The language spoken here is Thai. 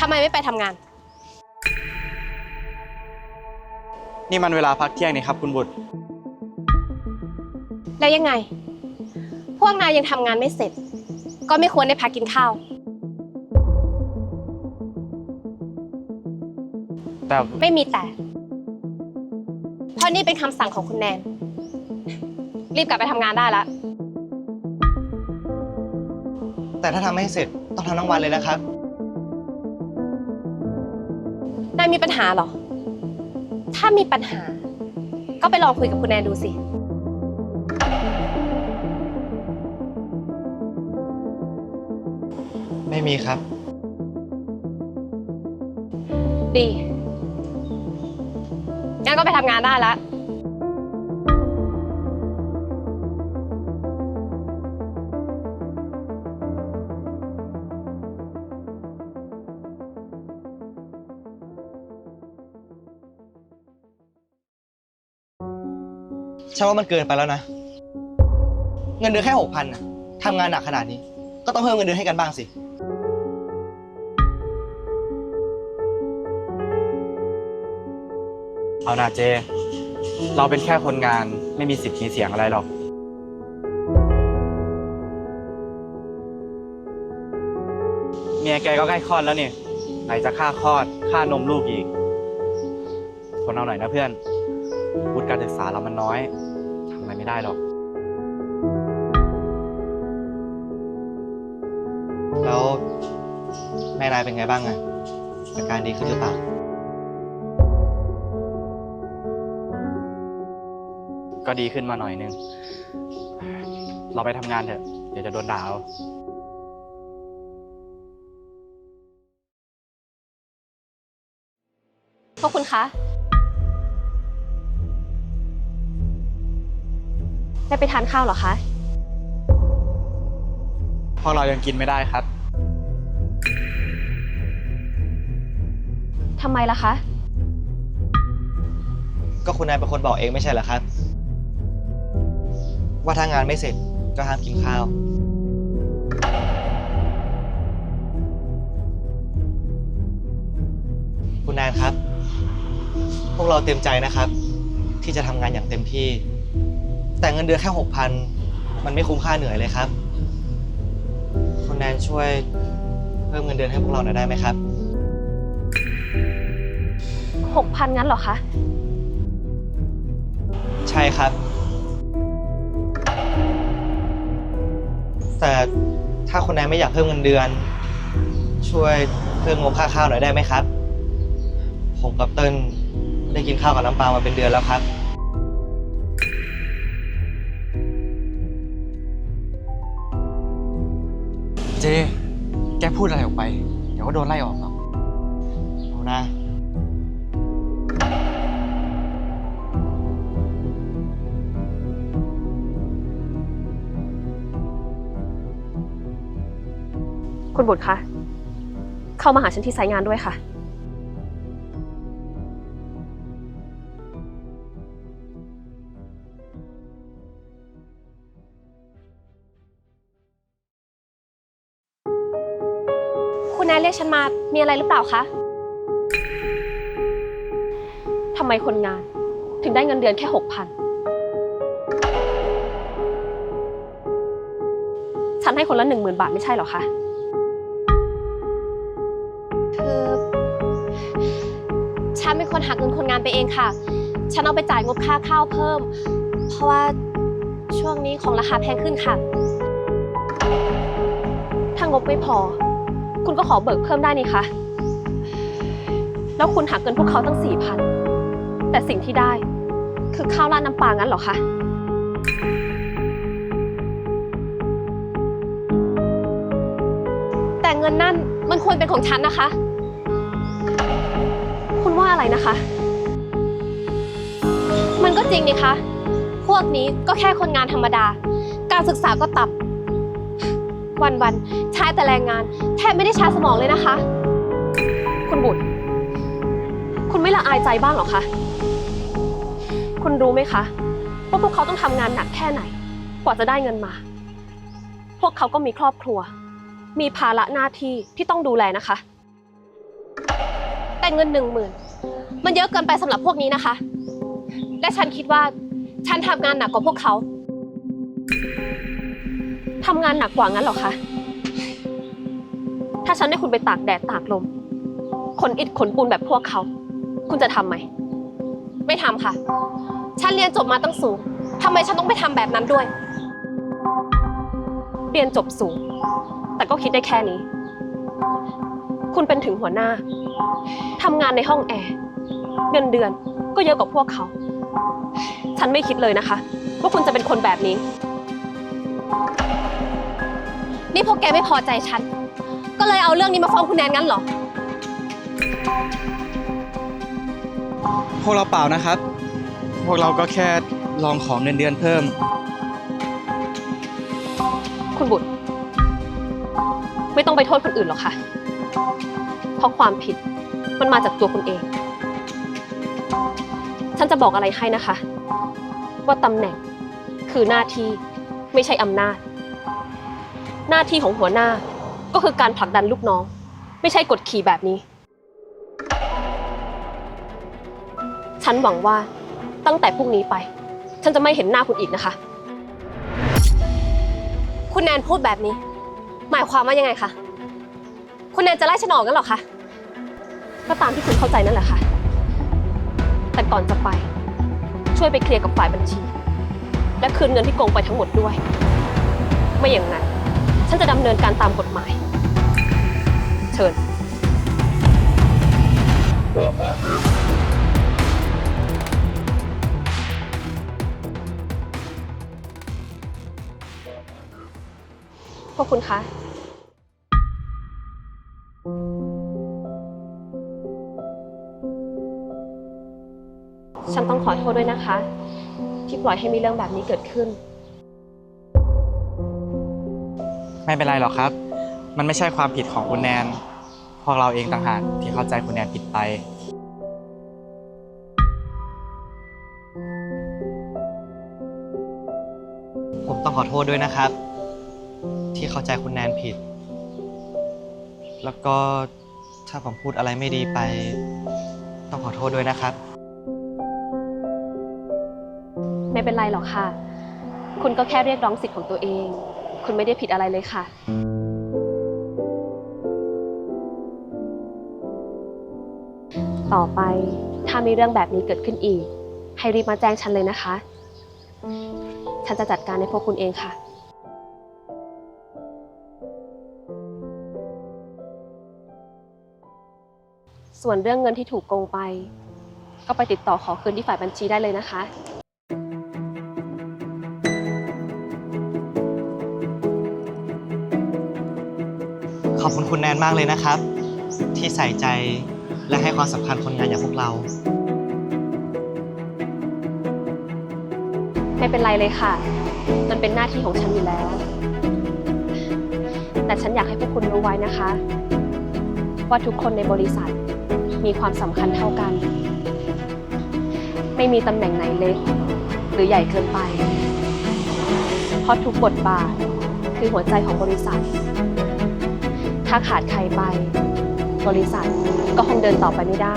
ทำไมไม่ไปทำงาน นี่มันเวลาพักเที่ยงนี่ครับคุณบุตร แล้วยังไง พวกนายยังทำงานไม่เสร็จ ก็ไม่ควรได้พักกินข้าว แต่ไม่มีแต่ เพราะนี่เป็นคำสั่งของคุณแนน รีบกลับไปทำงานได้ละ แต่ถ้าทำไม่เสร็จต้องทำทั้งวันเลยนะครับ นายมีปัญหาเหรอ ถ้ามีปัญหา ก็ไปลองคุยกับคุณแนนดูสิ ไม่มีครับ ดี งั้นก็ไปทำงานได้ละ ฉันว่ามันเกินไปแล้วนะ เงินเดือนแค่หกพันนะทำงานหนักขนาดนี้ ก็ต้องเพิ่มเงินเดือนให้กันบ้างสิ เอานาเจ เราเป็นแค่คนงานไม่มีสิทธิ์มีเสียงอะไรหรอก เมียแกก็ใกล้คลอดแล้วนี่ ไหนจะค่าคลอด ค่านมลูกอีก ทนเอาหน่อยนะเพื่อนวุฒิการศึกษาเรามันน้อย อะไรไม่ได้หรอก แล้วแม่นายเป็นไงบ้างอะอาการดีขึ้นหรือเปล่า ก็ดีขึ้นมาหน่อยนึง เราไปทำงานเถอะ เดี๋ยวจะโดนด่าเอาพวกคุณคะ ได้ไปทานข้าวเหรอคะ พวกเรายังกินไม่ได้ครับ ทำไมล่ะคะ ก็คุณนายเป็นคนบอกเองไม่ใช่เหรอครับ ว่าถ้างานไม่เสร็จก็ห้ามกินข้าว คุณแนนครับ พวกเราเต็มใจนะครับ ที่จะทำงานอย่างเต็มที่ แต่เงินเดือนแค่หกพันมันไม่คุ้มค่าเหนื่อยเลยครับ คุณแนนช่วยเพิ่มเงินเดือนให้พวกเราหน่อยได้ไหมครับ หกพันงั้นเหรอคะ ใช่ครับ แต่ถ้าคุณนายไม่อยากเพิ่มเงินเดือน ช่วยเพิ่มงบค่าข้าวหน่อยได้ไหมครับ ผมกับเติ้ลไม่ได้กินข้าวกับน้ำปลามาเป็นเดือนแล้วครับ เจ แกพูดอะไรออกไป เดี๋ยวก็โดนไล่ออกหรอกเอานะ คุณบุตรคะ เข้ามาหาฉันที่ไซต์งานด้วยค่ะ ยกฉันมา มีอะไรหรือเปล่าคะ ทำไมคนงาน ถึงได้เงินเดือนแค่หกพัน ฉันให้คนละหนึ่งหมื่นบาทไม่ใช่เหรอคะ คือฉันเป็นคนหักเงินคนงานไปเองค่ะ ฉันเอาไปจ่ายงบค่าข้าวเพิ่ม เพราะว่าช่วงนี้ของราคาแพงขึ้นค่ะ ถ้างบไม่พอ คุณก็ขอเบิกเพิ่มได้นี่คะ แล้วคุณหักเงินพวกเขาตั้งสี่พัน แต่สิ่งที่ได้คือข้าวราดน้ำปลางั้นเหรอคะ แต่เงินนั่นมันควรเป็นของฉันนะคะ คุณว่าอะไรนะคะ มันก็จริงนี่คะ พวกนี้ก็แค่คนงานธรรมดา การศึกษาก็ต่ำ วันๆใช้แต่แรงงาน แทบไม่ได้ใช้สมองเลยนะคะ คุณบุตร คุณไม่ละอายใจบ้างหรอคะ คุณรู้ไหมคะว่าพวกเขาต้องทำงานหนักแค่ไหน กว่าจะได้เงินมา พวกเขาก็มีครอบครัว มีภาระหน้าที่ที่ต้องดูแลนะคะ แต่เงินหนึ่งหมื่นมันเยอะเกินไปสำหรับพวกนี้นะคะ และฉันคิดว่าฉันทำงานหนักกว่าพวกเขา ทำงานหนักกว่างั้นเหรอคะ ถ้าฉันให้คุณไปตากแดดตากลม ขนอิฐขนปูนแบบพวกเขา คุณจะทำไหม ไม่ทำค่ะ ฉันเรียนจบมาตั้งสูงทำไมฉันต้องไปทำแบบนั้นด้วย เรียนจบสูง แต่ก็คิดได้แค่นี้ คุณเป็นถึงหัวหน้า ทำงานในห้องแอร์ เงินเดือนก็เยอะกว่าพวกเขา ฉันไม่คิดเลยนะคะ ว่าคุณจะเป็นคนแบบนี้ นี่พวกแกไม่พอใจฉัน ก็เลยเอาเรื่องนี้มาฟ้องคุณแนนงั้นเหรอ พวกเราเปล่านะครับ พวกเราก็แค่ลองของเงินเดือนเพิ่ม คุณบุตร ไม่ต้องไปโทษคนอื่นหรอกค่ะ เพราะความผิดมันมาจากตัวคุณเอง ฉันจะบอกอะไรให้นะคะ ว่าตำแหน่งคือหน้าที่ไม่ใช่อำนาจ หน้าที่ของหัวหน้าก็คือการผลักดันลูกน้อง ไม่ใช่กดขี่แบบนี้ ฉันหวังว่าตั้งแต่พรุ่งนี้ไป ฉันจะไม่เห็นหน้าคุณอีกนะคะ คุณแนนพูดแบบนี้ หมายความว่ายังไงคะ คุณแนนจะไล่ฉันออกกันหรอคะ ก็ตามที่คุณเข้าใจนั่นแหละค่ะ แต่ก่อนจะไป ช่วยไปเคลียร์กับฝ่ายบัญชี และคืนเงินที่โกงไปทั้งหมดด้วย ไม่อย่างนั้น ฉันจะดำเนินการตามกฎหมาย เชิญ พวกคุณคะ ฉันต้องขอโทษด้วยนะคะ ที่ปล่อยให้มีเรื่องแบบนี้เกิดขึ้น ไม่เป็นไรหรอกครับ มันไม่ใช่ความผิดของคุณแนน พวกเราเองต่างหากที่เข้าใจคุณแนนผิดไป ผมต้องขอโทษด้วยนะครับ ที่เข้าใจคุณแนนผิด แล้วก็ถ้าผมพูดอะไรไม่ดีไป ต้องขอโทษด้วยนะครับ ไม่เป็นไรหรอกค่ะ คุณก็แค่เรียกร้องสิทธิ์ของตัวเอง คุณไม่ได้ผิดอะไรเลยค่ะ ต่อไปถ้ามีเรื่องแบบนี้เกิดขึ้นอีก ให้รีบมาแจ้งฉันเลยนะคะ ฉันจะจัดการให้พวกคุณเองค่ะ ส่วนเรื่องเงินที่ถูกโกงไป ก็ไปติดต่อขอคืนที่ฝ่ายบัญชีได้เลยนะคะ ขอบคุณคุณแนนมากเลยนะครับ ที่ใส่ใจและให้ความสำคัญคนงานอย่างพวกเรา ไม่เป็นไรเลยค่ะ มันเป็นหน้าที่ของฉันอยู่แล้ว แต่ฉันอยากให้พวกคุณรู้ไว้นะคะ ว่าทุกคนในบริษัทมีความสำคัญเท่ากัน ไม่มีตำแหน่งไหนเล็ก หรือใหญ่เกินไป เพราะทุกบทบาทคือหัวใจของบริษัท ถ้าขาดใครไป บริษัทก็คงเดินต่อไปไม่ได้